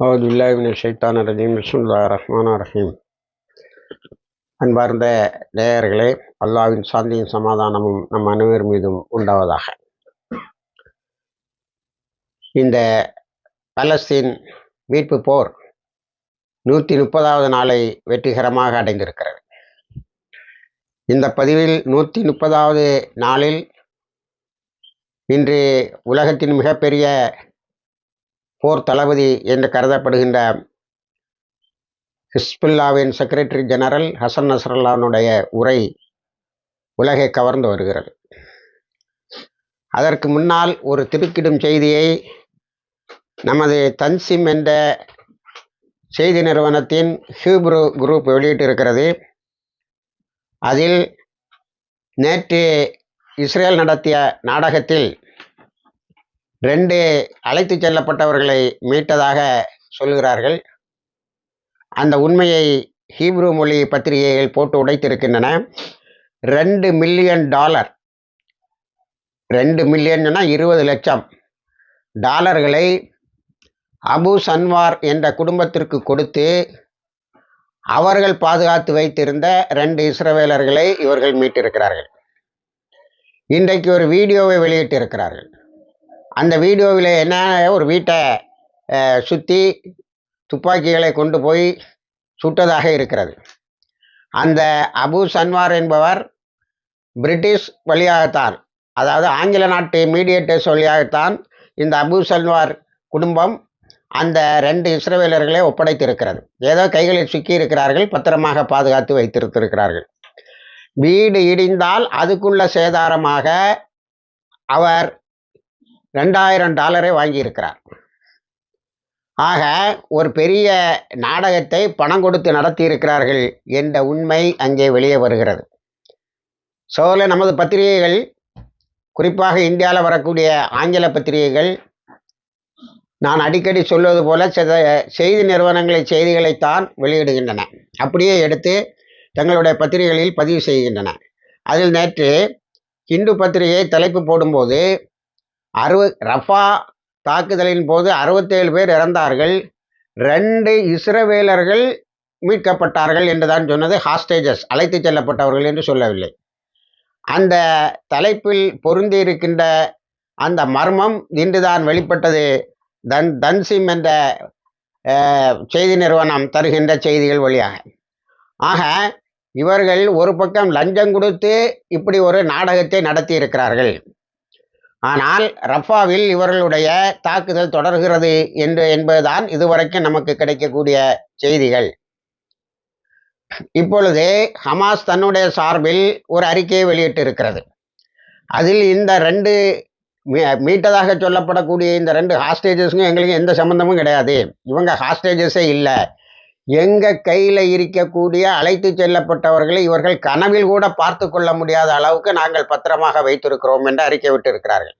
அவது இல்லாவின ஷைத்தான் ரஜீம் பிஸ்முல்லா ரஹ்மான் ரஹீம். அன்பார்ந்த நேயர்களே அல்லாவின் சாந்தியும் சமாதானமும் நம் அனைவர் மீதும் உண்டாவதாக. இந்த பலஸ்தீன் மீட்பு போர் நூற்றி முப்பதாவது நாளை வெற்றிகரமாக அடைந்திருக்கிறது. இந்த பதிவில் நூற்றி முப்பதாவது நாளில் இன்று உலகத்தின் மிகப்பெரிய போர் தளபதி என்று கருதப்படுகின்ற ஹிஸ்புல்லாவின் செக்ரட்டரி ஜெனரல் ஹசன் நசரல்லானுடைய உரை உலகை கவர்ந்து வருகிறது. அதற்கு முன்னால் ஒரு திருக்கிடும் செய்தியை நமது தன்சிம் என்ற செய்தி நிறுவனத்தின் ஹியூப்ரு குரூப் வெளியிட்டிருக்கிறது. அதில் நேற்று இஸ்ரேல் நடத்திய நாடகத்தில் ரெண்டு அழைத்து செல்லப்பட்டவர்களை மீட்டதாக சொல்கிறார்கள் அந்த உண்மையை ஹீப்ரு மொழி பத்திரிகைகள் போட்டு உடைத்திருக்கின்றன. ரெண்டு மில்லியன் டாலர். ரெண்டு மில்லியன்னா இருபது லட்சம் டாலர்களை அபு சன்வார் என்ற குடும்பத்திற்கு கொடுத்து அவர்கள் பாதுகாத்து வைத்திருந்த ரெண்டு இஸ்ரவேலர்களை இவர்கள் மீட்டிருக்கிறார்கள். இன்றைக்கு ஒரு வீடியோவை வெளியிட்டிருக்கிறார்கள். அந்த வீடியோவில் என்ன ஒரு வீட்டை சுற்றி துப்பாக்கிகளை கொண்டு போய் சுட்டதாக இருக்கிறது. அந்த அபு சன்வார் என்பவர் பிரிட்டிஷ் வழியாகத்தான் அதாவது ஆங்கில நாட்டு மீடியேட்டர்ஸ் வழியாகத்தான் இந்த அபு சன்வார் குடும்பம் அந்த ரெண்டு இஸ்ரவேலர்களை ஒப்படைத்திருக்கிறது. ஏதோ கைகளில் சிக்கி இருக்கிறார்கள் பத்திரமாக பாதுகாத்து வைத்திருத்திருக்கிறார்கள் வீடு இடிந்தால் அதுக்குள்ள சேதாரமாக அவர் ரெண்டாயிரம் டாலரை வாங்கியிருக்கிறார். ஆக ஒரு பெரிய நாடகத்தை பணம் கொடுத்து நடத்தியிருக்கிறார்கள் என்ற உண்மை அங்கே வெளியே வருகிறது. சோல நமது பத்திரிகைகள் குறிப்பாக இந்தியாவில் வரக்கூடிய ஆங்கில பத்திரிகைகள் நான் அடிக்கடி சொல்வது போல செய்தி நிறுவனங்களை செய்திகளைத்தான் வெளியிடுகின்றன. அப்படியே எடுத்து தங்களுடைய பத்திரிகைகளில் பதிவு செய்கின்றன. அதில் நேற்று இந்து பத்திரிகை தலைப்பு போடும்போது அறுபது ரஃபா தாக்குதலின் போது அறுபத்தேழு பேர் இறந்தார்கள். ரெண்டு இஸ்ரவேலர்கள் மீட்கப்பட்டார்கள் என்றுதான் சொன்னது ஹாஸ்டேஜஸ் அழைத்து செல்லப்பட்டவர்கள் என்று சொல்லவில்லை. அந்த தலைப்பில் பொருந்தி இருக்கின்ற அந்த மர்மம் இன்றுதான் வெளிப்பட்டது. தன் தன்சிம் என்ற செய்தி நிறுவனம் தருகின்ற செய்திகள் வழியாக. ஆக இவர்கள் ஒரு பக்கம் லஞ்சம் கொடுத்து இப்படி ஒரு நாடகத்தை நடத்தி இருக்கிறார்கள் ஆனால் ரஃபாவில் இவர்களுடைய தாக்குதல் தொடர்கிறது என்று என்பதுதான் இதுவரைக்கும் நமக்கு கிடைக்கக்கூடிய செய்திகள். இப்பொழுது ஹமாஸ் தன்னுடைய சார்பில் ஒரு அறிக்கையை வெளியிட்டிருக்கிறது. அதில் இந்த ரெண்டு மீட்டதாக சொல்லப்படக்கூடிய இந்த ரெண்டு ஹாஸ்டேஜஸுக்கும் எங்களுக்கு எந்த சம்மந்தமும் கிடையாது. இவங்க ஹாஸ்டேஜஸே இல்லை. எங்கள் கையில் இருக்கக்கூடிய அழைத்து செல்லப்பட்டவர்களை இவர்கள் கனவில் கூட பார்த்து கொள்ள முடியாத அளவுக்கு நாங்கள் பத்திரமாக வைத்திருக்கிறோம் என்று அறிக்கை விட்டிருக்கிறார்கள்.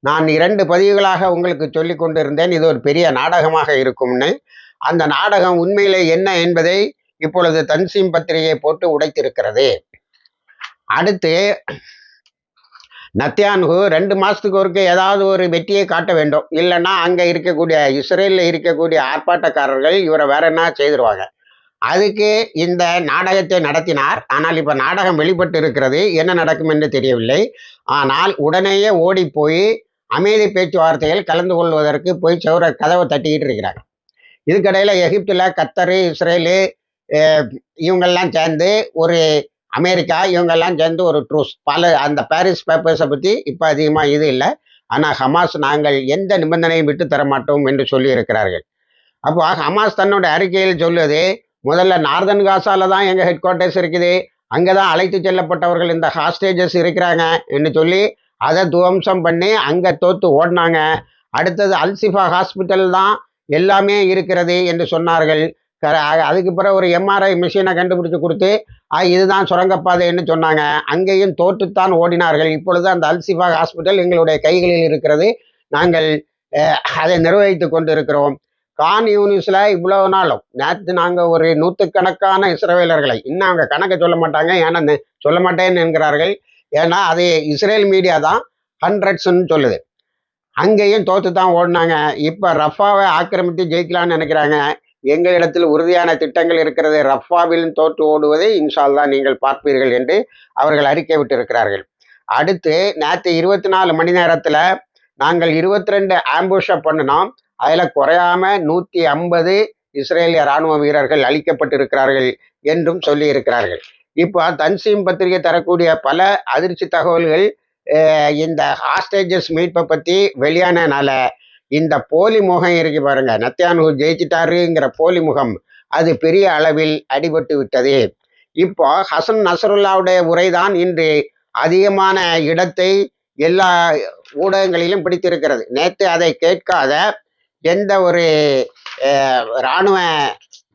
நான் இரண்டு பதிவுகளாக உங்களுக்கு சொல்லி கொண்டிருந்தேன். இது ஒரு பெரிய நாடகமாக இருக்கும்னு. அந்த நாடகம் உண்மையிலே என்ன என்பதை இப்பொழுது தன்சீம் பத்திரிகை போட்டு உடைத்திருக்கிறது. அடுத்து நத்தியான்கு ரெண்டு மாதத்துக்கு ஒருக்க ஏதாவது ஒரு வெற்றியை காட்ட வேண்டும். இல்லைன்னா அங்கே இருக்கக்கூடிய இஸ்ரேலில் இருக்கக்கூடிய ஆர்ப்பாட்டக்காரர்கள் இவரை வேற என்ன செய்திருவாங்க? அதுக்கு இந்த நாடகத்தை நடத்தினார். ஆனால் இப்போ நாடகம் வெளிப்பட்டு இருக்கிறது. என்ன நடக்கும் என்று தெரியவில்லை. ஆனால் உடனேயே ஓடி போய் அமைதி பேச்சுவார்த்தைகள் கலந்து கொள்வதற்கு போய் சௌர கதவை தட்டிக்கிட்டு இருக்கிறாங்க. இதுக்கடையில் எகிப்தில் கத்தரு இஸ்ரேலு இவங்கெல்லாம் சேர்ந்து ஒரு அமெரிக்கா இவங்கெல்லாம் சேர்ந்து ஒரு ட்ரூஸ். பல அந்த பாரிஸ் பேப்பர்ஸை பற்றி இப்போ அதிகமாக இது இல்லை. ஆனால் ஹமாஸ் நாங்கள் எந்த நிபந்தனையும் விட்டு தர மாட்டோம் என்று சொல்லி இருக்கிறார்கள். அப்போ ஹமாஸ் தன்னோட அறிக்கையில் சொல்லுது முதல்ல நார்தன் காசால தான் எங்கள் ஹெட் குவார்ட்டர்ஸ் இருக்குது. அங்கே தான் அழைத்து செல்லப்பட்டவர்கள் இந்த ஹாஸ்டேஜஸ் இருக்கிறாங்க என்று சொல்லி அதை துவம்சம் பண்ணி அங்கே தோத்து ஓடினாங்க. அடுத்தது அல்சிஃபா ஹாஸ்பிட்டல் தான் எல்லாமே இருக்கிறது என்று சொன்னார்கள். அதுக்கு பிறகு ஒரு எம்ஆர்ஐ மிஷினை கண்டுபிடிச்சு கொடுத்து இதுதான் சுரங்கப்பாதைன்னு சொன்னாங்க. அங்கேயும் தோற்றுத்தான் ஓடினார்கள். இப்பொழுது அந்த அல்சிஃபா ஹாஸ்பிட்டல் எங்களுடைய கைகளில் இருக்கிறது. நாங்கள் அதை நிர்வகித்து கொண்டு இருக்கிறோம் கான் யூனிஸில் இவ்வளவு நாளும் நேற்று நாங்கள் ஒரு நூற்றுக்கணக்கான இஸ்ரேலர்களை இன்னும் அவங்க கணக்கை சொல்ல மாட்டாங்க ஏன்னா சொல்ல மாட்டேன்னு என்கிறார்கள். ஏன்னா அது இஸ்ரேல் மீடியா தான் ஹண்ட்ரட்ஸ்ன்னு சொல்லுது. அங்கேயும் தோத்து தான் ஓடினாங்க. இப்போ ரஃபாவை ஆக்கிரமித்து ஜெயிக்கலாம்னு நினைக்கிறாங்க. எங்களிடத்தில் உறுதியான திட்டங்கள் இருக்கிறது ரஃபாவில் தோற்று ஓடுவதை இன்ஷால்லா நீங்கள் பார்ப்பீர்கள் என்று அவர்கள் அறிக்கை விட்டிருக்கிறார்கள். அடுத்து நேற்று இருபத்தி நாலு மணி நேரத்தில் நாங்கள் இருபத்தி ரெண்டு ஆம்புஷை பண்ணினோம். அதில் குறையாம நூற்றி ஐம்பது இஸ்ரேலிய ராணுவ வீரர்கள் அளிக்கப்பட்டிருக்கிறார்கள் என்றும் சொல்லியிருக்கிறார்கள். இப்போ தன்சீம் பத்திரிகை தரக்கூடிய பல அதிர்ச்சி தகவல்கள் இந்த ஹாஸ்டேஜஸ் மீட்பை பற்றி வெளியானனால இந்த போலி முகம் இருக்கு பாருங்க. நத்தியானு ஜெயிச்சிட்டாருங்கிற போலி முகம் அது பெரிய அளவில் அடிபட்டு விட்டது. இப்போ ஹசன் நசருல்லாவுடைய உரைதான் இன்று அதிகமான இடத்தை எல்லா ஊடகங்களிலும் பிடித்திருக்கிறது. நேற்று அதை கேட்காத எந்த ஒரு இராணுவ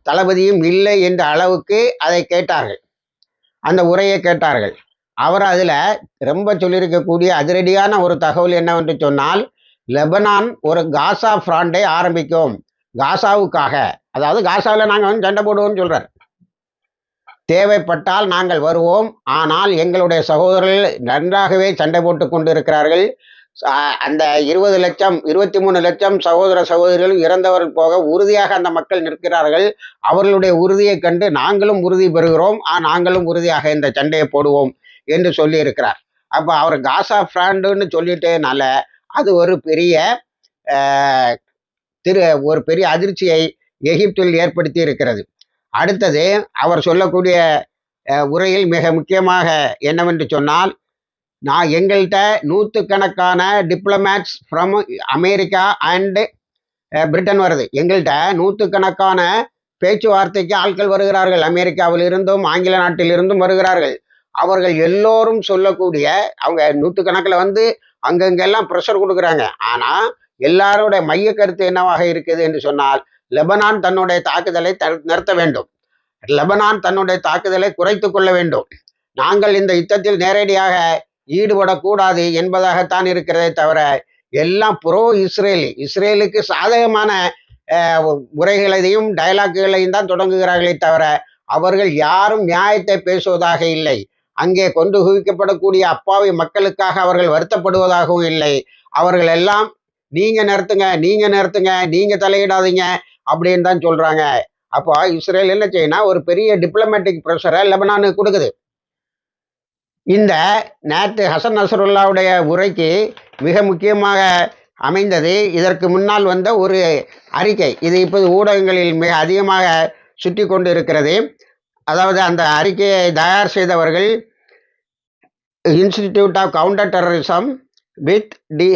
தளபதியும் இல்லை என்ற அளவுக்கு அதை கேட்டார்கள். அந்த உரையை கேட்டார்கள். அவர் அதில் ரொம்ப சொல்லியிருக்கக்கூடிய அதிரடியான ஒரு தகவல் என்னவென்று சொன்னால் லெபனான் ஒரு காசா ஃப்ராண்டை ஆரம்பிக்கும். காசாவுக்காக. அதாவது காசாவில் நாங்கள் வந்து சண்டை போடுவோம்னு சொல்கிறார் தேவைப்பட்டால் நாங்கள் வருவோம். ஆனால் எங்களுடைய சகோதரர்கள் நன்றாகவே சண்டை போட்டு கொண்டிருக்கிறார்கள். அந்த இருபது லட்சம் இருபத்தி மூணு லட்சம் சகோதர சகோதரிகளும் இறந்தவர்கள் போக உறுதியாக அந்த மக்கள் நிற்கிறார்கள். அவர்களுடைய உறுதியை கண்டு நாங்களும் உறுதி பெறுகிறோம். ஆ நாங்களும் உறுதியாக இந்த சண்டையை போடுவோம் என்று சொல்லியிருக்கிறார். அப்போ அவர் காசா ஃப்ராண்டுன்னு சொல்லிட்டேனால அது ஒரு பெரிய திரு ஒரு பெரிய அதிர்ச்சியை எகிப்தில் ஏற்படுத்தி இருக்கிறது அடுத்தது அவர் சொல்லக்கூடிய உரையில் மிக முக்கியமாக என்னவென்று சொன்னால் நான் எங்கள்கிட்ட நூற்றுக்கணக்கான diplomats from America and Britain வருது. எங்கள்கிட்ட நூற்றுக்கணக்கான பேச்சுவார்த்தைக்கு ஆட்கள் வருகிறார்கள். அமெரிக்காவில் இருந்தும் ஆங்கில நாட்டிலிருந்தும் வருகிறார்கள். அவர்கள் எல்லோரும் சொல்லக்கூடிய அவங்க நூற்றுக்கணக்கில் வந்து அங்கங்கெல்லாம் ப்ரெஷர் கொடுக்குறாங்க. ஆனால் எல்லாரோட மைய கருத்து என்னவாக இருக்குது என்று சொன்னால் லெபனான் தன்னுடைய தாக்குதலை நிறுத்த வேண்டும். லெபனான் தன்னுடைய தாக்குதலை குறைத்து கொள்ள வேண்டும். நாங்கள் இந்த யுத்தத்தில் நேரடியாக ஈடுபடக்கூடாது என்பதாகத்தான் இருக்கிறதே தவிர எல்லாம் புரோ இஸ்ரேலி இஸ்ரேலுக்கு சாதகமான முறைகளையும் உரைகளையும் டயலாக்குகளையும் தான் தொடங்குகிறார்களே தவிர அவர்கள் யாரும் நியாயத்தை பேசுவதாக இல்லை. அங்கே கொண்டு குவிக்கப்படக்கூடிய அப்பாவி மக்களுக்காக அவர்கள் வருத்தப்படுவதாகவும் இல்லை. அவர்கள் எல்லாம் நீங்க நிறுத்துங்க நீங்க நிறுத்துங்க நீங்க தலையிடாதீங்க அப்படின்னு தான் சொல்றாங்க. அப்போ இஸ்ரேல் என்ன செய்யணும் ஒரு பெரிய டிப்ளமேட்டிக் ப்ரெஷரை லெபனானுக்கு கொடுக்குது. இந்த நேற்று ஹசன் நசருல்லாவுடைய உரைக்கு மிக முக்கியமாக அமைந்தது. இதற்கு முன்னால் வந்த ஒரு அறிக்கை. இது இப்போது ஊடகங்களில் மிக அதிகமாக சுற்றி கொண்டு இருக்கிறது அதாவது அந்த அறிக்கையை தயார் செய்தவர்கள் institute of counter terrorism with D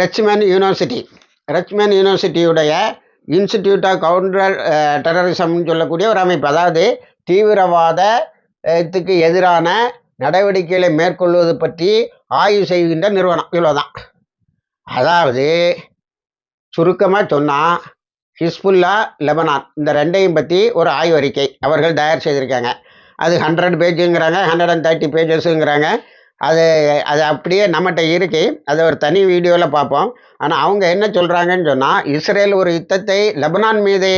Reichman university Reichman யூனிவர்சிட்டியுடைய institute of counter டெரரிசம்னு சொல்லக்கூடிய ஒரு அமைப்பு. அதாவது தீவிரவாதத்துக்கு uh, எதிரான நடவடிக்கைகளை மேற்கொள்வது பற்றி ஆய்வு செய்கின்ற நிறுவனம். இவ்வளோதான் அதாவது சுருக்கமாக சொன்னால் ஹிஸ்புல்லா லெபனான். இந்த ரெண்டையும் பற்றி ஒரு ஆய்வறிக்கை அவர்கள் தயார் செய்திருக்காங்க. அது ஹண்ட்ரட் பேஜுங்கிறாங்க ஹண்ட்ரட் அண்ட் தேர்ட்டி பேஜஸுங்கிறாங்க அது அது அப்படியே நம்மகிட்ட இருக்கு. அதை ஒரு தனி வீடியோவில் பார்ப்போம். ஆனால் அவங்க என்ன சொல்கிறாங்கன்னு சொன்னால் இஸ்ரேல் ஒரு யுத்தத்தை லெபனான் மீது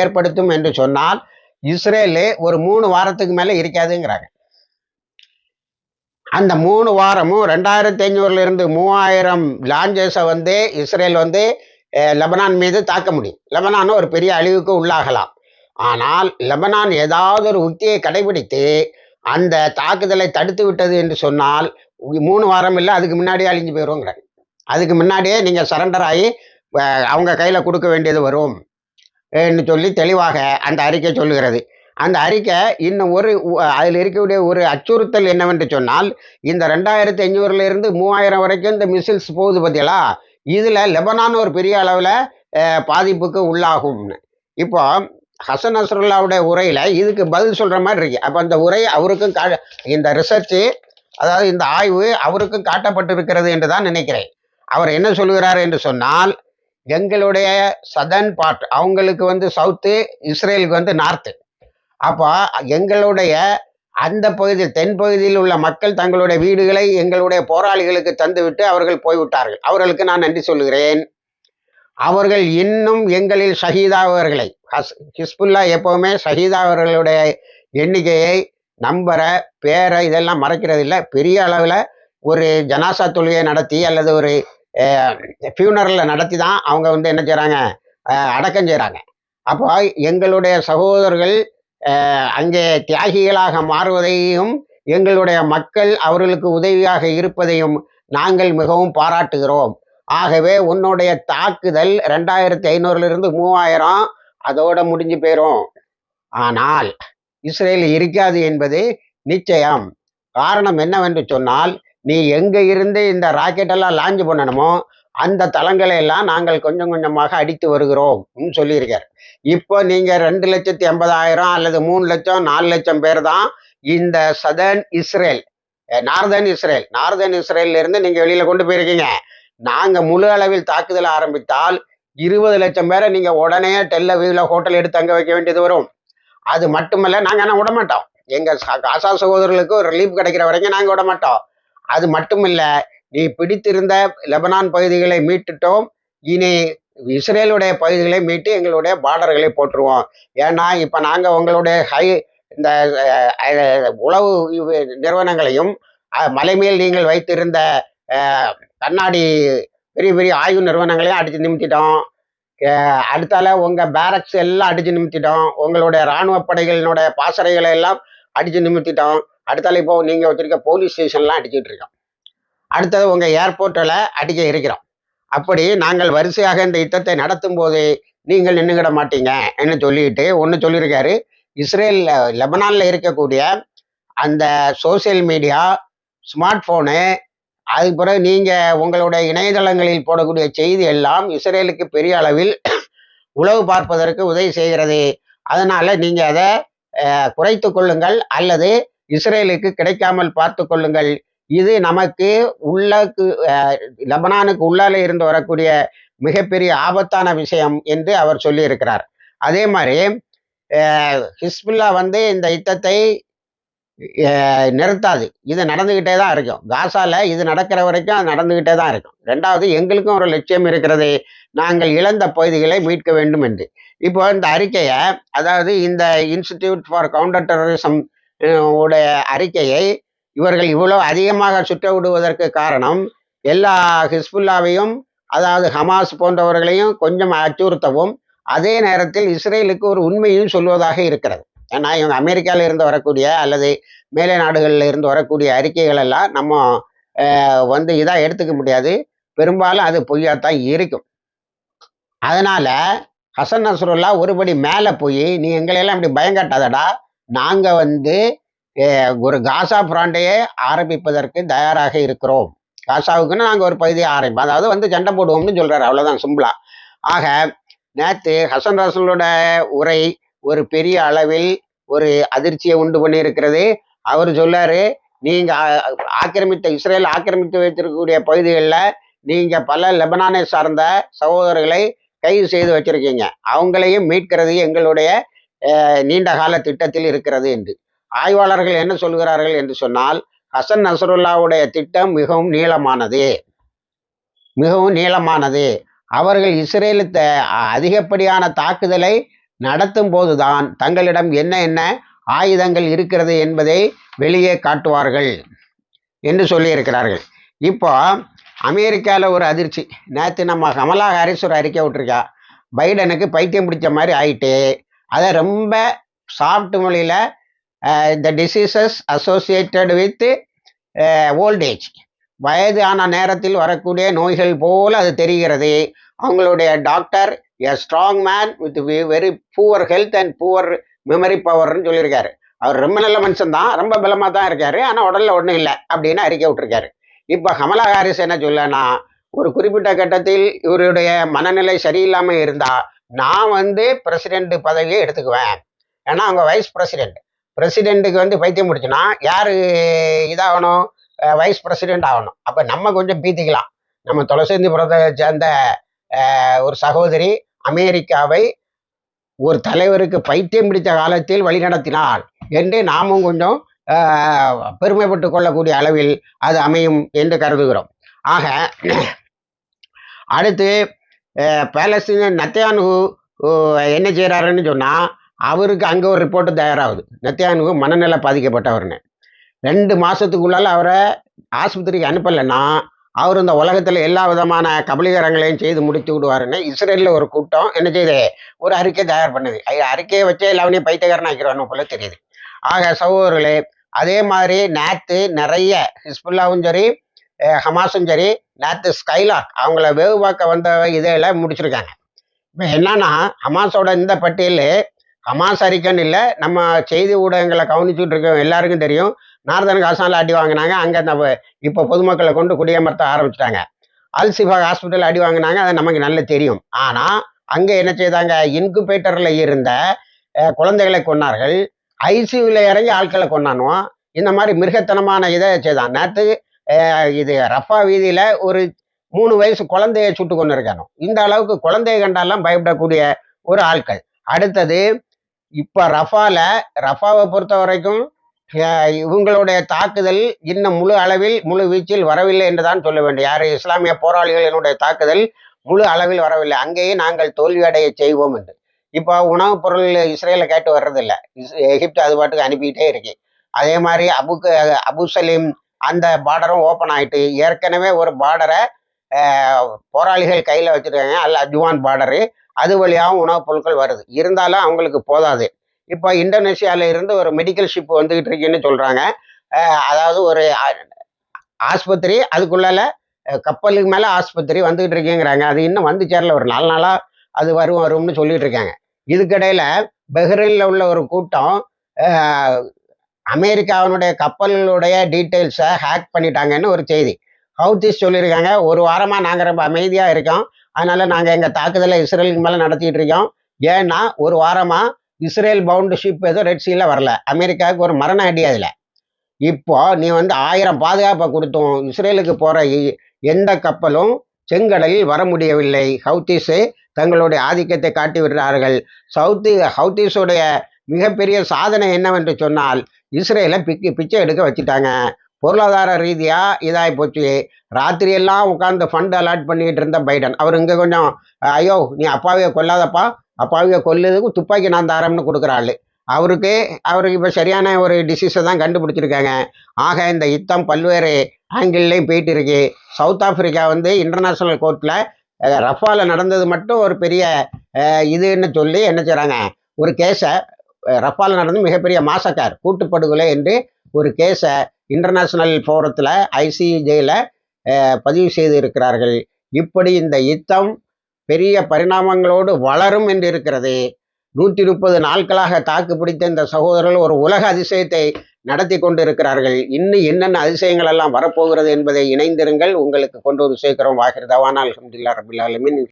ஏற்படுத்தும் என்று சொன்னால் இஸ்ரேலு ஒரு மூணு வாரத்துக்கு மேலே இருக்காதுங்கிறாங்க. அந்த மூணு வாரமும் ரெண்டாயிரத்தி ஐநூறுலேருந்து மூவாயிரம் லாஞ்சஸை வந்து இஸ்ரேல் வந்து லெபனான் மீது தாக்க முடியும். லெபனான் ஒரு பெரிய அழிவுக்கு உள்ளாகலாம். ஆனால் லெபனான் ஏதாவது ஒரு உத்தியை கடைபிடித்து அந்த தாக்குதலை தடுத்து விட்டது என்று சொன்னால் மூணு வாரம் இல்லை அதுக்கு முன்னாடியே அழிஞ்சு போயிடுவோங்கிறாங்க அதுக்கு முன்னாடியே நீங்கள் சரண்டர் ஆகி அவங்க கையில் கொடுக்க வேண்டியது வரும் என்று சொல்லி தெளிவாக அந்த அறிக்கை சொல்லுகிறது. அந்த அறிக்கை இன்னும் ஒரு அதில் இருக்கக்கூடிய ஒரு அச்சுறுத்தல் என்னவென்று சொன்னால் இந்த ரெண்டாயிரத்தி ஐநூறுல இருந்து மூவாயிரம் வரைக்கும் இந்த மிசில்ஸ் போகுது பார்த்தீங்களா இதில் லெபனான் ஒரு பெரிய அளவில் பாதிப்புக்கு உள்ளாகும்னு. இப்போ ஹசன் நஸ்ருல்லாவுடைய உரையில் இதுக்கு பதில் சொல்கிற மாதிரி இருக்கு. அப்போ அந்த உரை அவருக்கும் கா இந்த ரிசர்ச்சு அதாவது இந்த ஆய்வு அவருக்கும் காட்டப்பட்டிருக்கிறது என்று தான் நினைக்கிறேன். அவர் என்ன சொல்கிறார் என்று சொன்னால் எங்களுடைய சதன் பார்ட் அவங்களுக்கு வந்து சவுத்து இஸ்ரேலுக்கு வந்து நார்த்து அப்போ எங்களுடைய அந்த பகுதியில் தென் பகுதியில் உள்ள மக்கள் தங்களுடைய வீடுகளை எங்களுடைய போராளிகளுக்கு தந்துவிட்டு அவர்கள் போய்விட்டார்கள். அவர்களுக்கு நான் நன்றி சொல்கிறேன் அவர்கள் இன்னும் எங்களில் ஷஹீதாவர்களை ஹஸ் ஹிஸ்புல்லா எப்போவுமே ஷஹீதாவர்களுடைய எண்ணிக்கையை நம்பரை பேரை இதெல்லாம் மறைக்கிறது இல்லை பெரிய அளவில் ஒரு ஜனாசா தொழுகையை நடத்தி அல்லது ஒரு ஃபியூனரலில் நடத்தி தான் அவங்க வந்து என்ன செய்கிறாங்க அடக்கம் செய்கிறாங்க அப்போ எங்களுடைய சகோதரர்கள் அங்கே தியாகிகளாக மாறுவதையும் எங்களுடைய மக்கள் அவர்களுக்கு உதவியாக இருப்பதையும் நாங்கள் மிகவும் பாராட்டுகிறோம். ஆகவே உன்னுடைய தாக்குதல் ரெண்டாயிரத்தி ஐநூறுலேருந்து மூவாயிரம் அதோட முடிஞ்சு போயிடும் ஆனால் இஸ்ரேல் இருக்காது என்பது நிச்சயம். காரணம் என்னவென்று சொன்னால் நீ எங்கே இருந்து இந்த ராக்கெட்டெல்லாம் லான்ச் பண்ணணுமோ அந்த தளங்களை எல்லாம் நாங்கள் கொஞ்சம் கொஞ்சமாக அடித்து வருகிறோம் சொல்லியிருக்கார். இப்போ நீங்கள் ரெண்டு லட்சத்தி எண்பதாயிரம் அல்லது மூணு லட்சம் நாலு லட்சம் பேர் தான் இந்த southern Israel northern Israel northern இஸ்ரேல்லேருந்து இருந்து வெளியில் கொண்டு போயிருக்கீங்க. நாங்கள் முழு அளவில் தாக்குதல் ஆரம்பித்தால் இருபது லட்சம் பேரை நீங்கள் உடனே டெல்லவீவ்ல ஹோட்டல் எடுத்து தங்க வைக்க வேண்டியது வரும். அது மட்டுமல்ல நாங்கள் ஆனால் விட மாட்டோம். காசா சகோதரர்களுக்கு ரிலீஃப் கிடைக்கிற வரைக்கும் நாங்கள் விட மாட்டோம். அது இல்லை நீ பிடித்திருந்த லெபனான் பகுதிகளை மீட்டுட்டோம். இனி இஸ்ரேலுடைய பகுதிகளை மீட்டு எங்களுடைய பார்டர்களை போட்டுருவோம் ஏன்னா இப்போ நாங்கள் உங்களுடைய ஹை இந்த உளவு நிறுவனங்களையும் மலை மேல் நீங்கள் வைத்திருந்த கண்ணாடி பெரிய பெரிய ஆய்வு நிறுவனங்களையும் அடித்து நிமித்திட்டோம். அடுத்தால உங்கள் பேரக்ஸ் எல்லாம் அடித்து நிமித்திட்டோம். உங்களுடைய இராணுவ படைகளினுடைய பாசறைகளை எல்லாம் அடித்து நிமித்திட்டோம். அடுத்தால இப்போ நீங்கள் வச்சிருக்க போலீஸ் ஸ்டேஷன்லாம் அடிச்சுட்டு இருக்கோம். அடுத்தது உங்கள் ஏர்போர்ட்டில் அடிக்க இருக்கிறோம். அப்படி நாங்கள் வரிசையாக இந்த யுத்தத்தை நடத்தும் போது நீங்கள் நின்றுக்கிட மாட்டீங்க என்று சொல்லிட்டு ஒன்று சொல்லியிருக்காரு. இஸ்ரேல் லெபனானில் இருக்கக்கூடிய அந்த சோஷியல் மீடியா ஸ்மார்ட் ஃபோனு அதுக்கு பிறகு நீங்கள் உங்களுடைய இணையதளங்களில் போடக்கூடிய செய்தி எல்லாம் இஸ்ரேலுக்கு பெரிய அளவில் உளவு பார்ப்பதற்கு உதவி செய்கிறது. அதனால் நீங்கள் அதை குறைத்து கொள்ளுங்கள் அல்லது இஸ்ரேலுக்கு கிடைக்காமல் பார்த்து கொள்ளுங்கள் இது நமக்கு உள்ளக்கு லெபனானுக்கு உள்ளாலே இருந்து வரக்கூடிய மிகப்பெரிய ஆபத்தான விஷயம் என்று அவர் சொல்லியிருக்கிறார். அதே மாதிரி ஹிஸ்புல்லா வந்து இந்த யுத்தத்தை நிறுத்தாது. இது நடந்துக்கிட்டே தான் இருக்கும். காசால இது நடக்கிற வரைக்கும் அது நடந்துக்கிட்டே தான் இருக்கும். ரெண்டாவது எங்களுக்கும் ஒரு லட்சியம் இருக்கிறது. நாங்கள் இழந்த பகுதிகளை மீட்க வேண்டும் என்று. இப்போ இந்த அறிக்கையை அதாவது இந்த இன்ஸ்டிடியூட் ஃபார் கவுண்டர் டெரரிசம் உடைய அறிக்கையை இவர்கள் இவ்வளவு அதிகமாக சுற்ற விடுவதற்கு காரணம் எல்லா ஹிஸ்புல்லாவையும் அதாவது ஹமாஸ் போன்றவர்களையும் கொஞ்சம் அச்சுறுத்தவும் அதே நேரத்தில் இஸ்ரேலுக்கு ஒரு உண்மையும் சொல்வதாக இருக்கிறது. ஏன்னா இவங்க அமெரிக்காவில் இருந்து வரக்கூடிய அல்லது மேலை நாடுகளில் இருந்து வரக்கூடிய அறிக்கைகள் எல்லாம் நம்ம வந்து இதாக எடுத்துக்க முடியாது. பெரும்பாலும் அது பொய்யாத்தான் இருக்கும். அதனால ஹசன் நஸ்ருல்லா ஒருபடி மேலே போய் நீ எங்களையெல்லாம் இப்படி பயங்கட்டாதடா நாங்கள் வந்து ஒரு காசா பிராண்டையே ஆரம்பிப்பதற்கு தயாராக இருக்கிறோம். காசாவுக்குன்னு நாங்கள் ஒரு பகுதியை ஆரம்பிப்போம். அதாவது வந்து சண்டை போடுவோம்னு சொல்கிறார் அவ்வளோதான் சிம்பிளா. ஆக நேற்று ஹசன் ரசலோட உரை ஒரு பெரிய அளவில் ஒரு அதிர்ச்சியை உண்டு பண்ணியிருக்கிறது. அவர் சொல்லாரு நீங்க ஆக்கிரமித்த இஸ்ரேல் ஆக்கிரமித்து வைத்திருக்கக்கூடிய பகுதிகளில் நீங்க பல லெபனானை சார்ந்த சகோதரர்களை கைது செய்து வச்சிருக்கீங்க. அவங்களையும் மீட்கிறது எங்களுடைய நீண்ட கால திட்டத்தில் இருக்கிறது என்று. ஆய்வாளர்கள் என்ன சொல்கிறார்கள் என்று சொன்னால் ஹசன் நசருல்லாவுடைய திட்டம் மிகவும் நீளமானது. மிகவும் நீளமானது. அவர்கள் இஸ்ரேலுத்த அதிகப்படியான தாக்குதலை நடத்தும் போதுதான் தங்களிடம் என்ன என்ன ஆயுதங்கள் இருக்கிறது என்பதை வெளியே காட்டுவார்கள் என்று சொல்லியிருக்கிறார்கள். இப்போ அமெரிக்காவில் ஒரு அதிர்ச்சி. நேற்று நம்ம கமலா ஹாரிஸ் ஒரு அறிக்கை விட்டுருக்கா. பைடனுக்கு பைத்தியம் பிடிச்ச மாதிரி ஆயிட்டு அதை ரொம்ப சாஃப்ட் மொழியில் இந்த டிசீசஸ் அசோசியேட்டட் வித் ஓல்டேஜ் வயதான நேரத்தில் வரக்கூடிய நோய்கள் போல் அது தெரிகிறது. அவங்களுடைய doctor a strong man with very poor health and poor memory பவர்னு சொல்லியிருக்காரு. அவர் ரொம்ப நல்ல மனுஷன் தான் ரொம்ப பலமாக தான் இருக்காரு ஆனால் உடலில் ஒன்றும் இல்லை அப்படின்னு அறிக்கை விட்டுருக்காரு. இப்போ கமலா ஹாரிஸ் என்ன சொல்லனா ஒரு குறிப்பிட்ட கட்டத்தில் இவருடைய மனநிலை சரியில்லாமல் இருந்தால் நான் வந்து பிரசிடென்ட் பதவியை எடுத்துக்குவேன். ஏன்னா அவங்க வைஸ் பிரசிடென்ட் பிரசிடெண்ட்டுக்கு வந்து பைத்தியம் முடிச்சுன்னா யார் இதாகணும்? வைஸ் பிரசிடெண்ட் ஆகணும். அப்போ நம்ம கொஞ்சம் பீத்திக்கலாம். நம்ம துளசேந்திபுரத்தை சேர்ந்த ஒரு சகோதரி அமெரிக்காவை ஒரு தலைவருக்கு பைத்தியம் பிடித்த காலத்தில் வழிநடத்தினார் என்று நாமும் கொஞ்சம் பெருமைப்பட்டு கொள்ளக்கூடிய அளவில் அது அமையும் என்று கருதுகிறோம். ஆக அடுத்து பேலஸ்தீன நத்தியானு என்ன செய்கிறாருன்னு சொன்னால் அவருக்கு அங்கே ஒரு ரிப்போர்ட்டு தயாராகுது. நத்தியானு மனநிலை பாதிக்கப்பட்டவர்னு. ரெண்டு மாதத்துக்குள்ளால அவரை ஆஸ்பத்திரிக்கு அனுப்பலைன்னா அவர் இந்த உலகத்தில் எல்லா விதமான கபலீகரங்களையும் செய்து முடித்து விடுவாருன்னு இஸ்ரேலில் ஒரு கூட்டம் என்ன செய்யுது ஒரு அறிக்கை தயார் பண்ணுது. அறிக்கையை வச்சே எல்லாவனையும் பைத்தியக்காரன் ஆக்கிடுவானு போல தெரியுது. ஆக சகோதரர்களே அதே மாதிரி நேத்து நிறைய ஹிஸ்புல்லாவும் சரி ஹமாஸும் சரி நேத்து ஸ்கைலாக் அவங்கள வேவு பார்க்க வந்த இதில் முடிச்சிருக்காங்க. இப்போ என்னன்னா ஹமாஸோட இந்த பட்டியல் ஹமாஸ் இல்லை நம்ம செய்தி ஊடகங்களை கவனிச்சுட்டு இருக்க எல்லாருக்கும் தெரியும். நார்தன் காசால அடி வாங்கினாங்க அங்கே அந்த இப்போ பொதுமக்களை கொண்டு குடியமர்த்த ஆரம்பிச்சிட்டாங்க. அல்சிஃபா ஹாஸ்பிட்டல் அடி வாங்கினாங்க அது நமக்கு நல்லா தெரியும். ஆனால் அங்கே என்ன செய்தாங்க இன்குபேட்டரில் இருந்த குழந்தைகளை கொன்னார்கள். ஐசியூவில் இறங்கி ஆட்களை கொண்டானுவோம் இந்த மாதிரி மிருகத்தனமான இதை செய்தான். நேற்று இது ரஃபா வீதியில் ஒரு மூணு வயசு குழந்தைய சுட்டு கொண்டு இருக்கானோ இந்த அளவுக்கு குழந்தைய கண்டாலாம் பயப்படக்கூடிய ஒரு ஆட்கள். அடுத்தது இப்போ ரஃபால ரஃபாவை பொறுத்த வரைக்கும் இவங்களுடைய தாக்குதல் இன்னும் முழு அளவில் முழு வீச்சில் வரவில்லை என்று தான் சொல்ல வேண்டும். யார் இஸ்லாமிய போராளிகளினுடைய தாக்குதல் முழு அளவில் வரவில்லை. அங்கேயே நாங்கள் தோல்வியடைய செய்வோம் என்று. இப்போ உணவுப் பொருள் இஸ்ரேல கேட்டு வர்றதில்ல. எகிப்து அது பாட்டுக்கு அனுப்பிக்கிட்டே இருக்கு. அதே மாதிரி அபுக்கு அபு சலீம் அந்த பார்டரும் ஓப்பன் ஆயிட்டு ஏற்கனவே ஒரு பார்டரை போராளிகள் கையில் வச்சிருக்காங்க. அல்ல அஜ்வான் பார்டரு. அது வழியாகவும் உணவுப் பொருட்கள் வருது. இருந்தாலும் அவங்களுக்கு போதாது. இப்போ இந்தோனேஷியால இருந்து ஒரு மெடிக்கல் ஷிப் வந்துகிட்டு இருக்குன்னு சொல்றாங்க. அதாவது ஒரு ஆஸ்பத்திரி அதுக்குள்ளால கப்பலுக்கு மேலே ஆஸ்பத்திரி வந்துகிட்டு இருக்கேங்கிறாங்க. அது இன்னும் வந்து சேரல. ஒரு நாலு நாளாக அது வரும் வரும்னு சொல்லிட்டு இருக்காங்க. இதுக்கிடையில் பெஹ்ரைனில் உள்ள ஒரு கூட்டம் அமெரிக்காவினுடைய கப்பல்களுடைய டீட்டெயில்ஸை ஹேக் பண்ணிட்டாங்கன்னு ஒரு செய்தி. ஹவுத்திஸ் சொல்லியிருக்காங்க. ஒரு வாரமாக நாங்கள் ரொம்ப அமைதியாக இருக்கோம். அதனால நாங்கள் எங்கள் தாக்குதலை இஸ்ரேலுக்கு மேலே நடத்திட்டு இருக்கோம். ஏன்னா ஒரு வாரமாக இஸ்ரேல் பவுண்டு ஷிப் எதுவும் ரெட் சீல வரல. அமெரிக்காவுக்கு ஒரு மரண அடி அதுல. இப்போ நீ வந்து ஆயிரம் பாதுகாப்பை கொடுத்தோம் இஸ்ரேலுக்கு போகிற எந்த கப்பலும் செங்கடலில் வர முடியவில்லை. ஹவுத்திஸு தங்களுடைய ஆதிக்கத்தை காட்டி விடுறார்கள். சவுத்தி ஹவுத்திஸுடைய மிகப்பெரிய சாதனை என்னவென்று சொன்னால் இஸ்ரேலை பிக்கு பிச்சை எடுக்க வச்சுட்டாங்க. பொருளாதார ரீதியாக இதாகி போச்சு. ராத்திரியெல்லாம் உட்காந்து ஃபண்ட் அலாட் பண்ணிக்கிட்டு இருந்த பைடன். அவர் இங்கே கொஞ்சம் ஐயோ நீ அப்பாவிய கொல்லாதப்பா. அப்பாவியை கொல்லுறதுக்கு துப்பாக்கி நான் தாரம்னு கொடுக்குறாள். அவருக்கு அவருக்கு இப்போ சரியான ஒரு டிசீஸை தான் கண்டுபிடிச்சிருக்காங்க. ஆக இந்த யுத்தம் பல்வேறு ஆங்கிள்லேயும் போயிட்டு இருக்கு சவுத் ஆப்பிரிக்கா வந்து இன்டர்நேஷ்னல் கோர்ட்டில் ரஃபால நடந்தது மட்டும் ஒரு பெரிய இதுன்னு சொல்லி என்ன செய்கிறாங்க ஒரு கேஸை ரஃபால நடந்து மிகப்பெரிய மாசக்கார் கூட்டுப்படுகொலை என்று ஒரு கேஸை இன்டர்நேஷ்னல் ஃபோரத்தில் ஐசிஜேயில் பதிவு செய்து இருக்கிறார்கள் இப்படி இந்த யுத்தம் பெரிய பரிணாமங்களோடு வளரும் என்று இருக்கிறது. நூற்றி முப்பது நாட்களாக தாக்கு பிடித்த இந்த சகோதரர்கள் ஒரு உலக அதிசயத்தை நடத்தி கொண்டு இருக்கிறார்கள் இன்னும் என்னென்ன அதிசயங்கள் எல்லாம் வரப்போகிறது என்பதை இணைந்திருங்கள். உங்களுக்கு கொண்டு வந்து சேர்க்கிறோம். வாகிருதவானால் அலமதுல்லா ரபில்